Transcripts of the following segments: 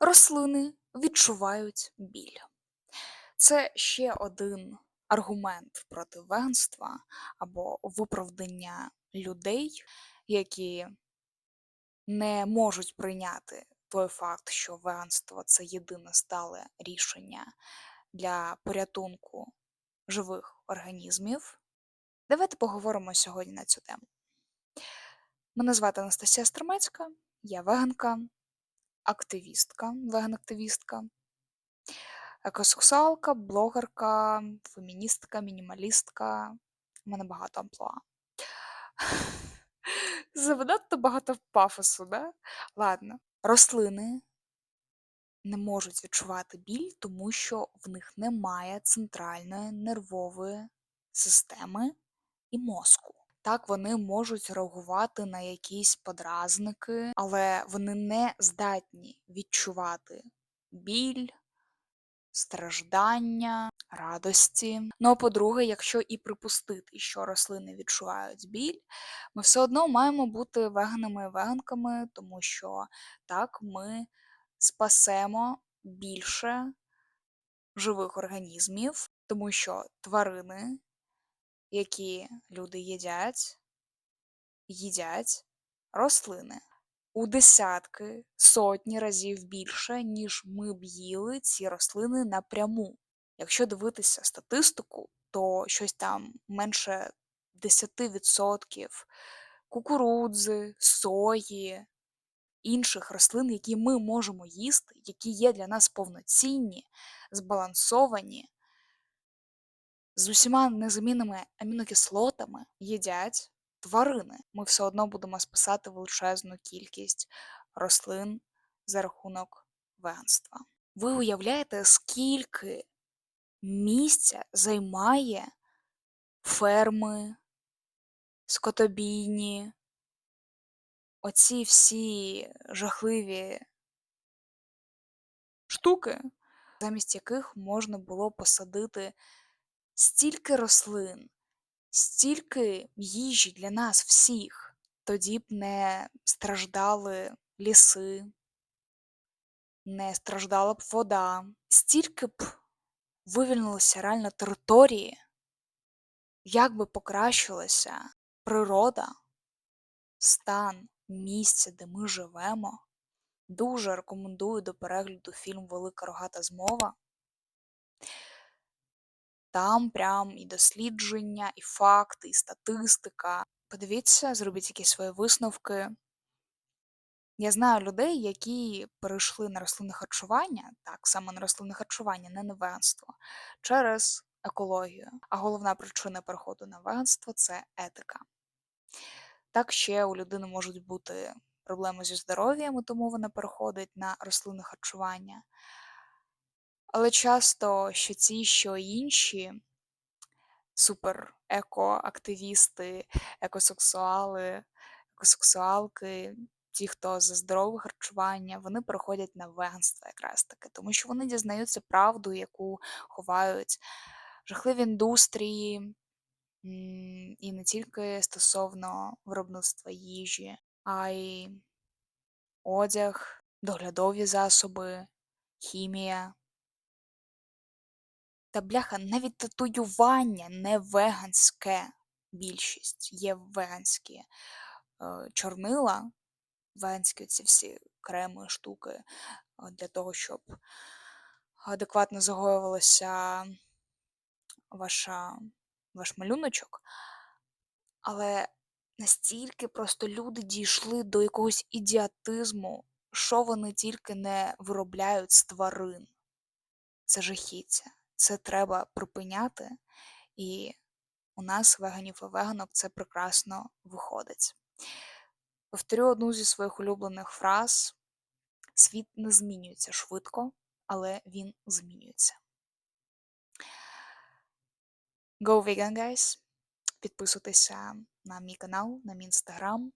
Рослини відчувають біль. Це ще один аргумент проти веганства або виправдання людей, які не можуть прийняти той факт, що веганство це єдине стале рішення для порятунку живих організмів. Давайте поговоримо сьогодні на цю тему. Мене звати Анастасія Стромецька, я веганка, активістка, веган-активістка, екосексуалка, блогерка, феміністка, мінімалістка. У мене багато амплуа. Занадто багато пафосу, да? Ладно. Рослини не можуть відчувати біль, тому що в них немає центральної нервової системи і мозку. Так, вони можуть реагувати на якісь подразники, але вони не здатні відчувати біль, страждання, радості. Ну а по-друге, якщо і припустити, що рослини відчувають біль, ми все одно маємо бути веганами і веганками, тому що так ми спасемо більше живих організмів, тому що тварини, які люди їдять, їдять рослини у десятки, сотні разів більше, ніж ми б їли ці рослини напряму. Якщо дивитися статистику, то щось там менше 10% кукурудзи, сої, інших рослин, які ми можемо їсти, які є для нас повноцінні, збалансовані, з усіма незамінними амінокислотами їдять тварини. Ми все одно будемо спасати величезну кількість рослин за рахунок веганства. Ви уявляєте, скільки місця займає ферми, скотобійні, оці всі жахливі штуки, замість яких можна було посадити стільки рослин, стільки їжі для нас всіх, тоді б не страждали ліси, не страждала б вода, стільки б вивільнилося реально території, як би покращилася природа, стан місця, де ми живемо. Дуже рекомендую до перегляду фільм Велика рогата змова. Там прям і дослідження, і факти, і статистика. Подивіться, зробіть якісь свої висновки. Я знаю людей, які перейшли на рослинне харчування, так, саме на рослинне харчування, не на веганство, через екологію. А головна причина переходу на веганство це етика. Так ще у людини можуть бути проблеми зі здоров'ям, тому вона переходить на рослинне харчування. Але часто що ці, що інші супер еко-активісти, екосексуали, екосексуалки, ті, хто за здорове харчування, вони переходять на веганство якраз таки, тому що вони дізнаються правду, яку ховають жахливі індустрії, і не тільки стосовно виробництва їжі, а й одяг, доглядові засоби, хімія. Та бляха, навіть татуювання не веганське більшість. Є веганські е, чорнила, веганські ці всі креми, штуки е, для того, щоб адекватно загоювалася ваша, ваш малюночок. Але настільки просто люди дійшли до якогось ідіотизму, що вони тільки не виробляють з тварин. Це жахіття. Це треба припиняти, і у нас, веганів і веганок, це прекрасно виходить. Повторю одну зі своїх улюблених фраз: світ не змінюється швидко, але він змінюється. Go vegan, guys! Підписуйтеся на мій канал, на мій інстаграм.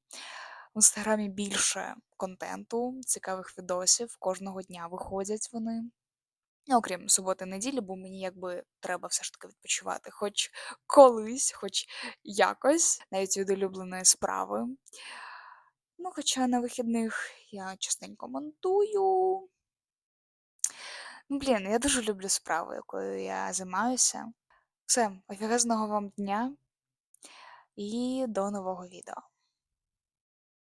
В інстаграмі більше контенту, цікавих відосів. Кожного дня виходять вони. Ну, окрім суботи неділі, бо мені якби треба все ж таки відпочивати, хоч колись, хоч якось, навіть від улюбленої справи. Ну, хоча на вихідних я частенько монтую, Ну, блін, я дуже люблю справу, якою я займаюся. Все, офігезного вам дня і до нового відео.